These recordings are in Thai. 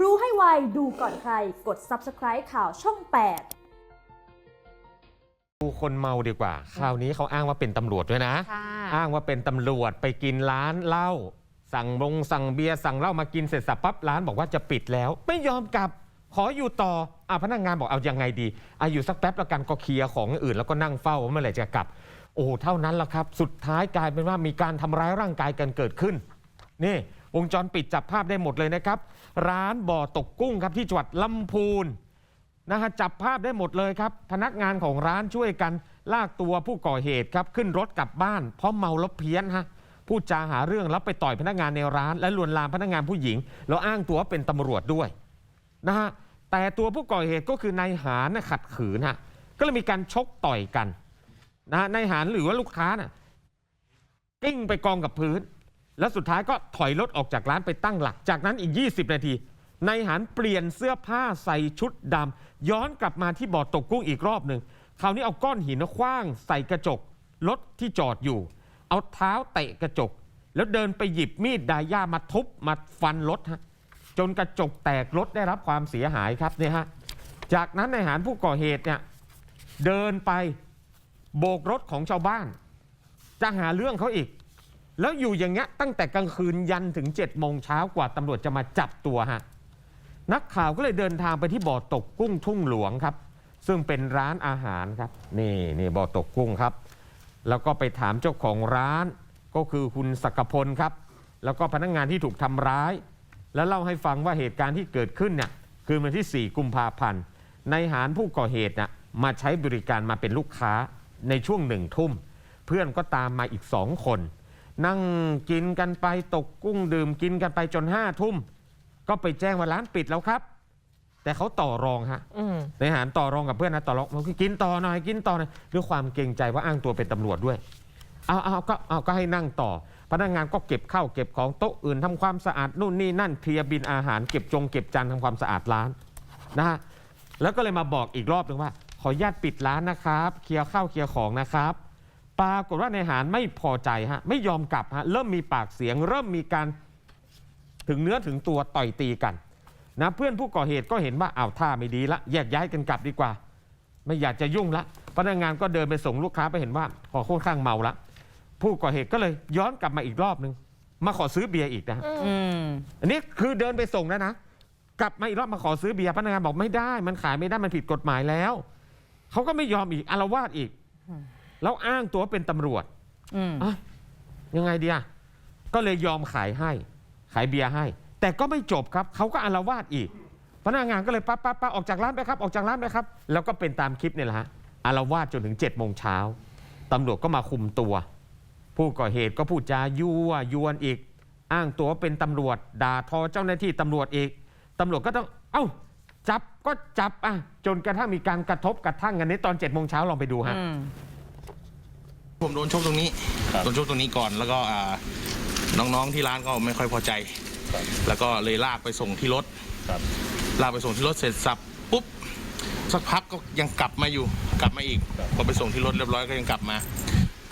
รู้ให้ไว ดูก่อนใคร กด subscribe ข่าวช่อง 8ดูคนเมาดีกว่า คราวนี้เขาอ้างว่าเป็นตำรวจด้วยนะค่ะอ้างว่าเป็นตำรวจไปกินร้านเหล้า สั่งบงสั่งเบียร์สั่งเหล้ามากินเสร็จสับปั๊บร้านบอกว่าจะปิดแล้ว ไม่ยอมกลับ ขออยู่ต่ออะพนักงานบอกเอายังไงดีอาอยู่สักแป๊บแล้วกันก็เคลียร์ของอื่นแล้วก็นั่งเฝ้าว่าเมื่อไหร่จะกลับ โอ้เท่านั้นละครับ สุดท้ายกลายเป็นว่ามีการทำร้ายร่างกายกันเกิดขึ้น นี่ วงจรปิดจับภาพได้หมดเลยนะครับ ร้านบ่อตกกุ้งครับที่จังหวัดลำพูนนะฮะจับภาพได้หมดเลยครับ พนักงานของร้านช่วยกันลากตัวผู้ก่อเหตุครับขึ้นรถกลับบ้าน เพราะเมาแล้วเพี้ยนฮะพูดจาหาเรื่องแล้วไปต่อยพนักงานในร้าน และลวนลามพนักงานผู้หญิง แล้วอ้างตัวเป็นตำรวจด้วยนะฮะแต่ตัวผู้ก่อเหตุก็คือนายหานนะขัดขืนฮะก็เลยมีการชกต่อยกันนะฮะนายหานหรือว่าลูกค้าน่ะกิ้งไปกองกับพื้น แล้วสุดท้ายก็ถอยรถออกจากร้านไปตั้งหลัก จากนั้นอีก 20 นาทีนายหันเปลี่ยนเสื้อผ้าใส่ชุดดำย้อนกลับมาที่บ่อตกกุ้งอีกรอบหนึ่งคราวนี้เอาก้อนหินคว้างใส่กระจกรถที่จอดอยู่ เอาเท้าเตะกระจก แล้วเดินไปหยิบมีดดายามาทุบมาฟันรถฮะจนกระจกแตกรถได้รับความเสียหายครับเนี่ยฮะจากนั้นนายหานผู้ก่อเหตุเนี่ยเดินไปโบกรถของชาวบ้าน จะหาเรื่องเขาอีก แล้วอยู่อย่างเงี้ยตั้งแต่กลางคืนยันถึง7จ็ดโมงเช้ากว่าตำรวจจะมาจับตัวฮะนักข่าวก็เลยเดินทางไปที่บ่อตกกุ้งทุ่งหลวงครับ ซึ่งเป็นร้านอาหารครับ นี่นี่บ่อตกกุ้งครับ แล้วก็ไปถามเจ้าของร้าน ก็คือคุณศักพลครับ แล้วก็พนักงานที่ถูกทำร้าย แล้วเล่าให้ฟังว่าเหตุการณ์ที่เกิดขึ้นเนี่ยคือวันที่ 4 กุมภาพันธ์ในหารผู้ก่อเหตุน่ะมาใช้บริการมาเป็นลูกค้าในช่วงหนึ่งทุ่ม เพื่อนก็ตามมาอีกสองคน นั่งกินกันไปตกกุ้งดื่มกินกันไปจนห้าทุ่ม ก็ไปแจ้งว่าร้านปิดแล้วครับ แต่เขาต่อรองฮะอืมในหารต่อรองกับเพื่อนนะต่อรองบอกกินต่อหน่อยกินต่อหน่อยด้วยความเกรงใจว่าอ้างตัวเป็นตำรวจด้วยเอาเอาก็เอาก็ให้นั่งต่อ พนักงานก็เก็บข้าวเก็บของโต๊ะอื่นทำความสะอาดนู่นนี่นั่นเคลียร์บินอาหารเก็บจงเก็บจานทำความสะอาดร้านนะฮะแล้วก็เลยมาบอกอีกรอบหนึ่งว่า ขออนุญาตปิดร้านนะครับ เคลียร์ข้าวเคลียร์ของนะครับ ปรากฏว่าในหารไม่พอใจฮะไม่ยอมกลับฮะเริ่มมีปากเสียง เริ่มมีการถึงเนื้อถึงตัวต่อยตีกันนะเพื่อนผู้ก่อเหตุก็เห็นว่าอ้าวท่าไม่ดีละแยกย้ายกันกลับดีกว่า ไม่อยากจะยุ่งละพนักงานก็เดินไปส่งลูกค้าไปเห็นว่าพอค่อนข้างเมาละผู้ก่อเหตุก็เลยย้อนกลับมาอีกรอบนึง มาขอซื้อเบียร์อีกนะฮะอืมอันนี้คือเดินไปส่งแล้วนะกลับมาอีกรอบมาขอซื้อเบียร์พนักงานบอกไม่ได้ มันขายไม่ได้มันผิดกฎหมายแล้วเขาก็ไม่ยอมอีกอารวาสอีก แล้วอ้างตัวเป็นตำรวจอืมอะยังไงดีอะก็เลยยอมขายให้ ขายเบียร์ให้ แต่ก็ไม่จบครับ เขาก็อารวาสอีก พนักงานก็เลยป้าป้าป้าออกจากร้านไปครับ ออกจากร้านไปครับ แล้วก็เป็นตามคลิปเนี่ยแหละฮะอารวาสจนถึง7จ็ดโมงเช้าตำรวจก็มาคุมตัว ผู้ก่อเหตุก็พูดจายั่วยวนอีก อ้างตัวเป็นตำรวจ ด่าทอเจ้าหน้าที่ตำรวจอีกตำรวจก็ต้อง เอ้า จับก็จับอะจนกระทั่งมีการกระทบกระทั่งกันนี้ตอน7จ็ดโมงเช้าลองไปดูฮะ อืม ผมโดนชกตรงนี้โดนชกตรงนี้ก่อนแล้วก็อ่าน้องๆที่ร้านก็ไม่ค่อยพอใจ แล้วก็เลยลากไปส่งที่รถครับลากไปส่งที่รถเสร็จสับปุ๊บสักพักก็ยังกลับมาอยู่กลับมาอีกพอไปส่งที่รถเรียบร้อยก็ยังกลับมา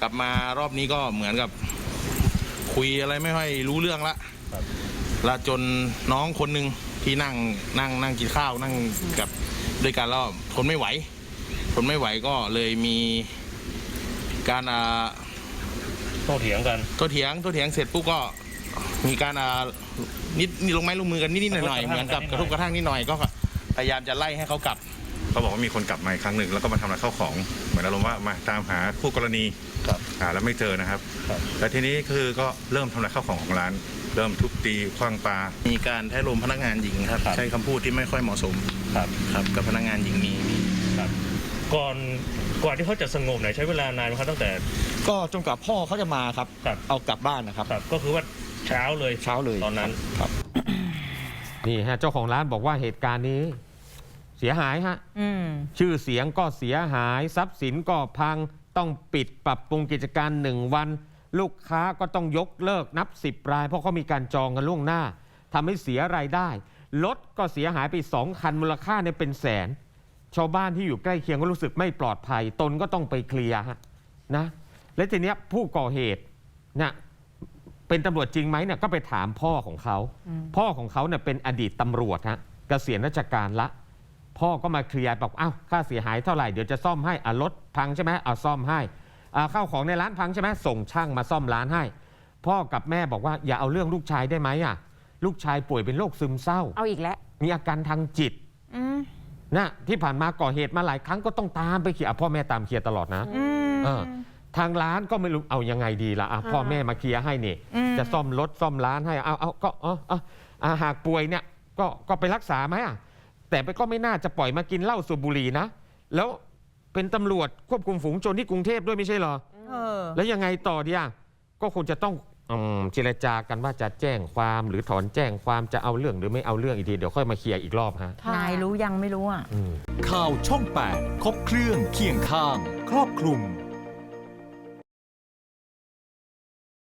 กลับมารอบนี้ก็เหมือนกับ คุยอะไรไม่ค่อยรู้เรื่องละครับแล้วจนน้องคนหนึ่งที่นั่งนั่งนั่งกินข้าวนั่งกับด้วยกันแล้วทนไม่ไหวทนไม่ไหวก็เลยมี การอ่าโต้เถียงกันตัวเถียงตัวเถียงเสร็จปุ๊บก็มีการอ่านิดนิดลงไม้ลงมือกันนิดๆหน่อยๆเหมือนกับกระทบกระทั่งนิดหน่อยก็พยายามจะไล่ให้เขากลับ เขาบอกว่ามีคนกลับมาอีกครั้งหนึ่งแล้วก็มาทำลายข้าวของเหมือนอารมณ์ว่ามาตามหาคู่กรณีครับหาแล้วไม่เจอนะครับครับ แล้วทีนี้คือก็เริ่มทำลายข้าวของของร้าน เริ่มทุบตีคว้างปลา มีการแท้ลมพนักงานหญิงครับ ครับ ใช้คำพูดที่ไม่ค่อยเหมาะสมครับ ครับกับพนักงานหญิงมีมีครับ ก่อนก่อนที่เขาจะสงบเนี่ยใช้เวลานานไหมครับตั้งแต่ ก็จนกว่าพ่อเขาจะมาครับ ครับ เอากลับบ้านนะครับ ครับก็คือว่าเช้าเลยเช้าเลยตอนนั้น ครับ นี่ฮะเจ้าของร้านบอกว่าเหตุการณ์นี้เสียหายฮะ อืม ชื่อเสียงก็เสียหายทรัพย์สินก็พังต้องปิดปรับปรุงกิจการหนึ่งวัน ลูกค้าก็ต้องยกเลิกนับ 10 ราย เพราะเขามีการจองกันล่วงหน้าทำให้เสียรายได้รถก็เสียหายไป 2 คันมูลค่าเนี่ยเป็นแสน ชาวบ้านที่อยู่ใกล้เคียงก็รู้สึกไม่ปลอดภัย ตนก็ต้องไปเคลียร์ฮะนะ และทีเนี้ยผู้ก่อเหตุเนี่ยเป็นตำรวจจริงไหมเนี่ยก็ไปถามพ่อของเขา พ่อของเขาเนี่ยเป็นอดีตตำรวจฮะเกษียณราชการละ พ่อก็มาเคลียร์บอกอ้าวค่าเสียหายเท่าไหร่เดี๋ยวจะซ่อมให้อะรถพังใช่ไหมเอาซ่อมให้อ่าข้าวของในร้านพังใช่ไหมส่งช่างมาซ่อมร้านให้ พ่อกับแม่บอกว่าอย่าเอาเรื่องลูกชายได้ไหมอะลูกชายป่วยเป็นโรคซึมเศร้า เอาอีกแล้ว มีอาการทางจิตอืม นะที่ผ่านมาก่อเหตุมาหลายครั้งก็ต้องตามไปเคลียร์อะพ่อแม่ตามเคลียร์ตลอดนะอืม เออทางร้านก็ไม่รู้เอายังไงดีละอะพ่อแม่มาเคลียร์ให้นี่ อืม จะซ่อมรถซ่อมร้านให้เอาเอาก็เอาเอาอะหากป่วยเนี่ยก็ก็ไปรักษาไหมอะแต่ไปก็ไม่น่าจะปล่อยมากินเหล้าสูบบุหรี่นะ แล้วเป็นตำรวจควบคุมฝูงชนที่กรุงเทพด้วยไม่ใช่เหรอ เออ แล้วยังไงต่อดีอะก็คงจะต้องอืม เจรจากันว่าจะแจ้งความหรือถอนแจ้งความจะเอาเรื่องหรือไม่เอาเรื่องอีกทีเดี๋ยวค่อยมาเคลียร์อีกรอบฮะนายรู้ยังไม่รู้อะอืมข่าวช่อง 8 ครบเครื่องเคียงข้าง ครอบคลุม